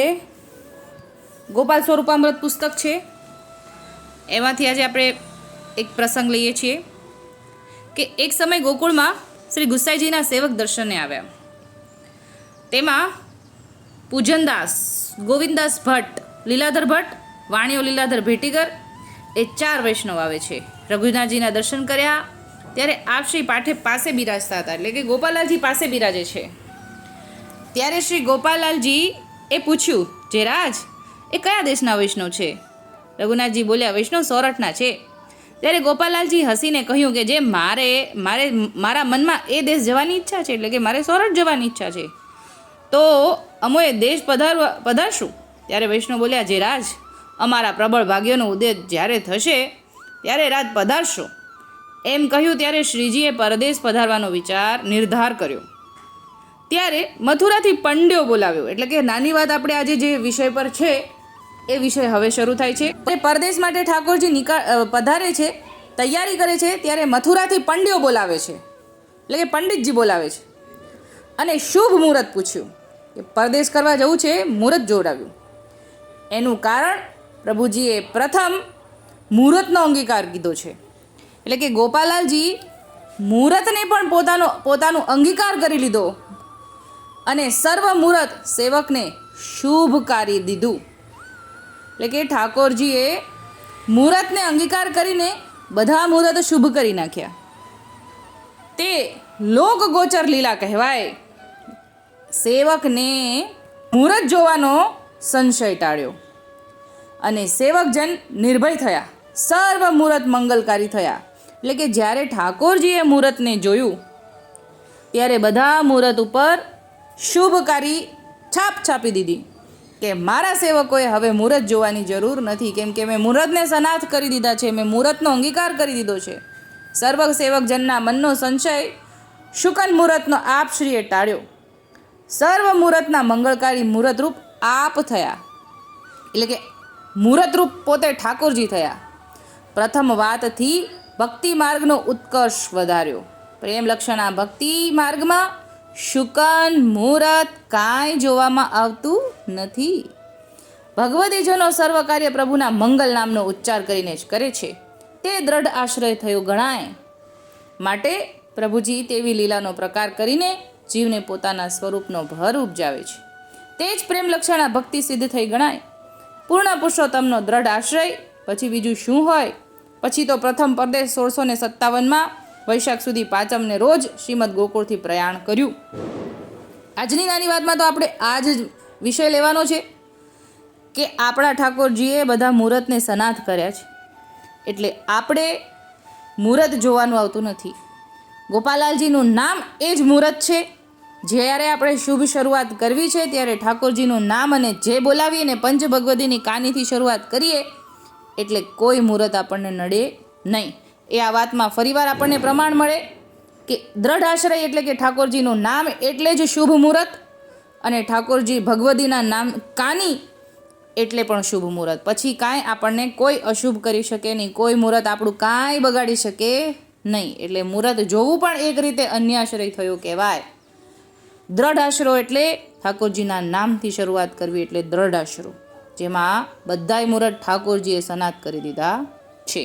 એ ગોપાલ સ્વરૂપામૃત પુસ્તક છે. એમાંથી આજે આપણે એક પ્રસંગ લઈએ છીએ કે એક સમય ગોકુળમાં શ્રી ગુસાઈજીના સેવક દર્શને આવ્યા. તેમાં પૂજનદાસ, ગોવિંદાસ ભટ્ટ, લીલાધર ભટ્ટ વાણીઓ લીલાધર ભેટીગર એ ચાર વૈષ્ણવ આવે છે. રઘુનાથજીના દર્શન કર્યા ત્યારે આપ શ્રી પાઠે પાસે બિરાજતા હતા. એટલે કે ગોપાલાલજી પાસે બિરાજે છે. ત્યારે શ્રી ગોપાલાલજી એ પૂછ્યું, જે રાજ, એ કયા દેશના વૈષ્ણવ છે? રઘુનાથજી બોલ્યા, વૈષ્ણવ સોરઠના છે. ત્યારે ગોપાલાલજી હસીને કહ્યું કે, જે મારે મારે, મારા મનમાં એ દેશ જવાની ઈચ્છા છે, એટલે કે મારે સોરઠ જવાની ઈચ્છા છે, તો અમોએ દેશ પધારવા, પધારશું. ત્યારે વૈષ્ણવ બોલ્યા, જે રાજ, અમારા પ્રબળ ભાગ્યનો ઉદય જ્યારે થશે, ત્યારે રાજ પધારશો. એમ કહ્યું, ત્યારે શ્રીજીએ પરદેશ પધારવાનો વિચાર નિર્ધાર કર્યો. ત્યારે મથુરાથી પંડ્યો બોલાવ્યો. એટલે કે નાની વાત આપણે આજે જે વિષય પર છે, એ વિષય હવે શરૂ થાય છે. પરદેશ માટે ઠાકોરજી નિકા પધારે છે, તૈયારી કરે છે, ત્યારે મથુરાથી પંડ્યો બોલાવે છે. એટલે કે પંડિતજી બોલાવે છે. અને શુભ મુહૂર્ત પૂછ્યું કે પરદેશ કરવા જવું છે, મુહૂર્ત જોડાવ્યું એનું કારણ પ્રભુજીએ પ્રથમ મુહૂર્તનો અંગીકાર કીધો છે. એટલે કે ગોપાલાલજી મુહૂર્તને પણ પોતાનો પોતાનો અંગીકાર કરી લીધો. અને સર્વ મુહૂર્ત સેવકને શુભ કરી દીધું. એટલે કે ઠાકોરજીએ મુહૂર્તને અંગીકાર કરીને બધા મુહૂર્ત શુભ કરી નાખ્યા. તે લોકગોચર લીલા કહેવાય. સેવકને મુહૂર્ત જોવાનો સંશય ટાળ્યો. અને સેવકજન નિર્ભય થયા. સર્વ મુહૂર્ત મંગલકારી થયા. એટલે કે જ્યારે ઠાકોરજીએ મુહૂર્તને જોયું, ત્યારે બધા મુહૂર્ત ઉપર શુભકારી છાપ છાપી દીધી કે મારા સેવકોએ હવે મુહૂર્ત જોવાની જરૂર નથી. કેમ કે મેં મુહૂર્તને સનાથ કરી દીધા છે. મેં મુહૂર્તનો અંગીકાર કરી દીધો છે. સર્વ સેવકજનના મનનો સંશય શુકન મુહૂર્તનો આપ શ્રીએ ટાળ્યો. સર્વ મુહૂર્તના મંગળકારી મુહૂર્તરૂપ આપ થયા. એટલે કે મુહૂર્તરૂપ પોતે ઠાકોરજી થયા. પ્રથમ વાતથી ભક્તિ માર્ગનો ઉત્કર્ષ વધાર્યો. પ્રેમ લક્ષણા ભક્તિ માર્ગમાં શુકન મુહૂર્ત કાંઈ જોવામાં આવતું નથી. ભગવદીજનો સર્વ કાર્ય પ્રભુના મંગલ નામનો ઉચ્ચાર કરીને જ કરે છે. તે દ્રઢ આશ્રય થયો ગણાય. માટે પ્રભુજી તેવી લીલાનો પ્રકાર કરીને જીવને પોતાના સ્વરૂપનો ભર ઉપજાવે છે. તે જ પ્રેમ લક્ષણા ભક્તિ સિદ્ધ થઈ ગણાય. પૂર્ણ પુરુષોત્તમનો દ્રઢ આશ્રય, પછી બીજું શું હોય? પછી તો પ્રથમ પરદેશ સોળસો ને સત્તાવનમાં વૈશાખ સુધી પાંચમને રોજ શ્રીમદ ગોકુળથી પ્રયાણ કર્યું. આજની નાની વાતમાં તો આપણે આ જ વિષય લેવાનો છે કે આપણા ઠાકોરજીએ બધા મુહૂર્તને સનાથ કર્યા છે. એટલે આપણે મુહૂર્ત જોવાનું આવતું નથી. ગોપાલાલજીનું નામ એ જ મુહૂર્ત છે. જ્યારે આપણે શુભ શરૂઆત કરવી છે, ત્યારે ઠાકોરજીનું નામ અને જે બોલાવીએ ને પંચ ભગવતીની કાનીથી શરૂઆત કરીએ, એટલે કોઈ મુહૂર્ત આપણને નડે નહીં. એ આ વાતમાં ફરીવાર આપણને પ્રમાણ મળે કે દ્રઢ આશ્રય એટલે કે ઠાકોરજીનું નામ એટલે જ શુભ મુહૂર્ત અને ઠાકોરજી ભગવતીના નામ કાની એટલે પણ શુભ મુહૂર્ત. પછી કાંઈ આપણને કોઈ અશુભ કરી શકે નહીં, કોઈ મુહૂર્ત આપણું કાંઈ બગાડી શકે નહીં. એટલે મુહૂર્ત જોવું પણ એક રીતે અન્યાશ્રય થયો કહેવાય. દ્રઢ આશરો એટલે ઠાકોરજીના નામથી શરૂઆત કરવી એટલે દ્રઢ આશરો જેમાં બધાય મુહૂર્ત ઠાકોરજીએ સનાત કરી દીધા છે.